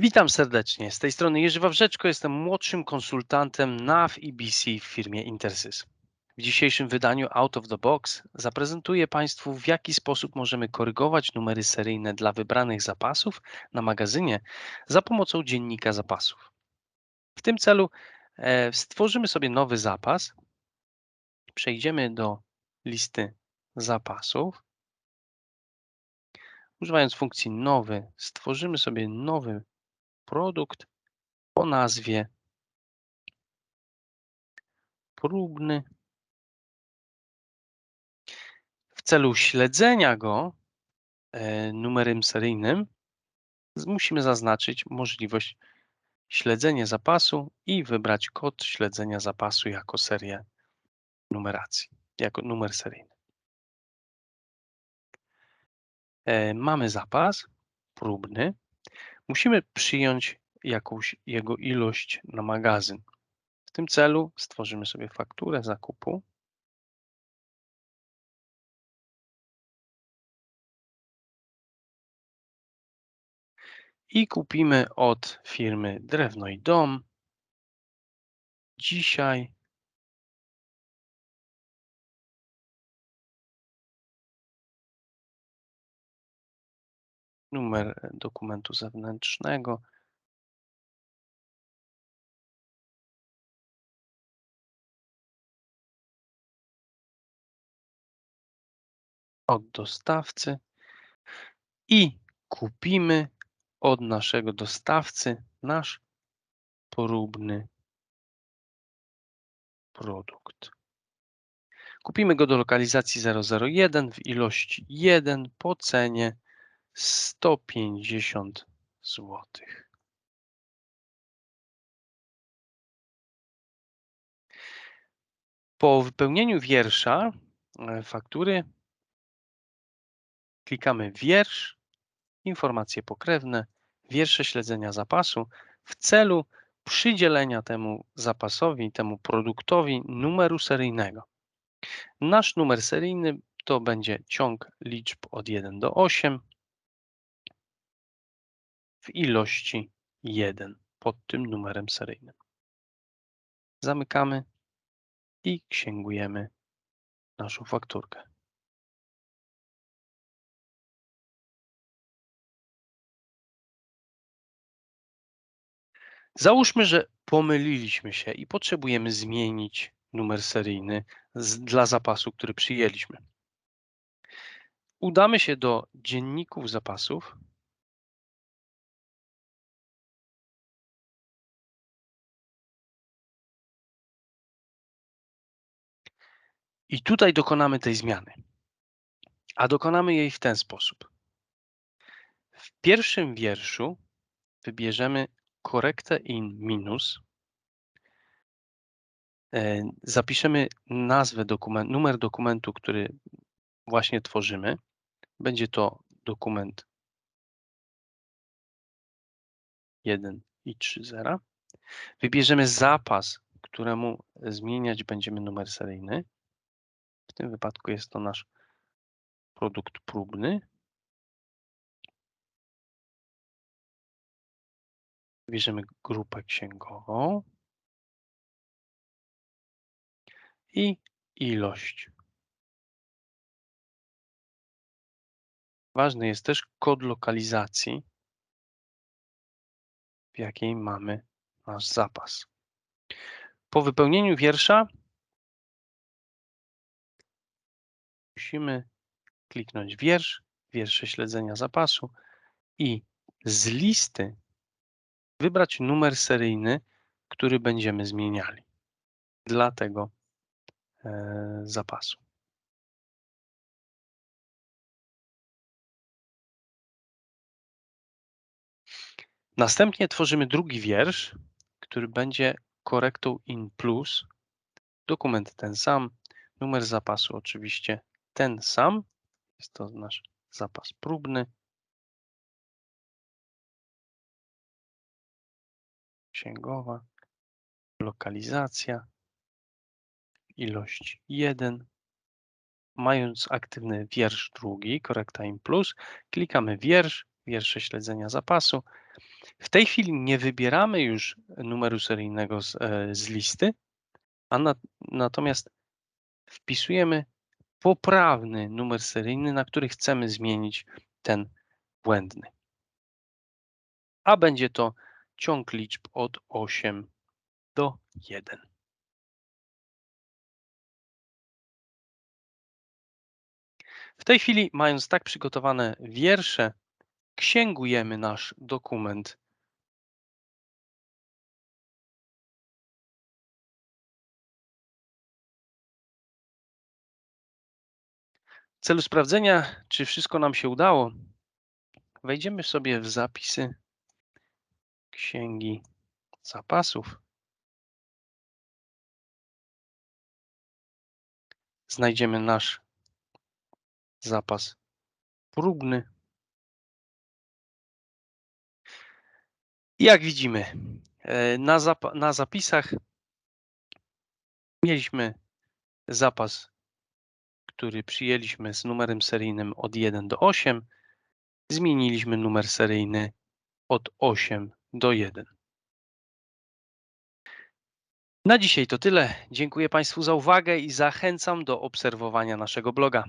Witam serdecznie. Z tej strony Jerzy Wawrzeczko. Jestem młodszym konsultantem NAV i BC w firmie Intersys. W dzisiejszym wydaniu Out of the Box zaprezentuję Państwu, w jaki sposób możemy korygować numery seryjne dla wybranych zapasów na magazynie za pomocą dziennika zapasów. W tym celu e, stworzymy sobie nowy zapas. Przejdziemy do listy zapasów. Używając funkcji nowy, stworzymy sobie nowy produkt o nazwie próbny. W celu śledzenia go e, numerem seryjnym musimy zaznaczyć możliwość śledzenia zapasu i wybrać kod śledzenia zapasu jako serię numeracji, jako numer seryjny. E, mamy zapas próbny. Musimy przyjąć jakąś jego ilość na magazyn. W tym celu stworzymy sobie fakturę zakupu. I kupimy od firmy Drewno i Dom dzisiaj numer dokumentu zewnętrznego. Od dostawcy i kupimy od naszego dostawcy nasz próbny produkt. Kupimy go do lokalizacji 001 w ilości 1 po cenie 150 złotych. Po wypełnieniu wiersza e, faktury klikamy wiersz, informacje pokrewne, wiersze śledzenia zapasu w celu przydzielenia temu zapasowi, temu produktowi numeru seryjnego. Nasz numer seryjny to będzie ciąg liczb od 1 do 8 ilości 1 pod tym numerem seryjnym. Zamykamy i księgujemy naszą fakturkę. Załóżmy, że pomyliliśmy się i potrzebujemy zmienić numer seryjny z, dla zapasu, który przyjęliśmy. Udamy się do dzienników zapasów I tutaj dokonamy tej zmiany. A dokonamy jej w ten sposób. W pierwszym wierszu wybierzemy korektę in minus. E, zapiszemy nazwę dokumentu, numer dokumentu, który właśnie tworzymy. Będzie to dokument 1 i 3.0. Wybierzemy zapas, któremu zmieniać będziemy numer seryjny. W tym wypadku jest to nasz produkt próbny. Bierzemy grupę księgową i ilość. Ważny jest też kod lokalizacji, w jakiej mamy nasz zapas. Po wypełnieniu wiersza musimy kliknąć wiersz, wiersze śledzenia zapasu i z listy wybrać numer seryjny, który będziemy zmieniali dla tego e, zapasu. Następnie tworzymy drugi wiersz, który będzie korektą in plus. Dokument ten sam, numer zapasu oczywiście ten sam. Jest to nasz zapas próbny. Księgowa, lokalizacja, ilość 1. Mając aktywny wiersz drugi, korekta in plus, klikamy wiersz, wiersze śledzenia zapasu W tej chwili nie wybieramy już numeru seryjnego z, e, z listy, a na, natomiast wpisujemy poprawny numer seryjny, na który chcemy zmienić ten błędny. A będzie to ciąg liczb od 8 do 1. W tej chwili, mając tak przygotowane wiersze, księgujemy nasz dokument. W celu sprawdzenia, czy wszystko nam się udało, wejdziemy sobie w zapisy księgi zapasów. Znajdziemy nasz zapas próbny. Jak widzimy, e, na, zap na zapisach mieliśmy zapas, który przyjęliśmy z numerem seryjnym od 1 do 8. Zmieniliśmy numer seryjny od 8 do 1. Na dzisiaj to tyle. Dziękuję Państwu za uwagę i zachęcam do obserwowania naszego bloga.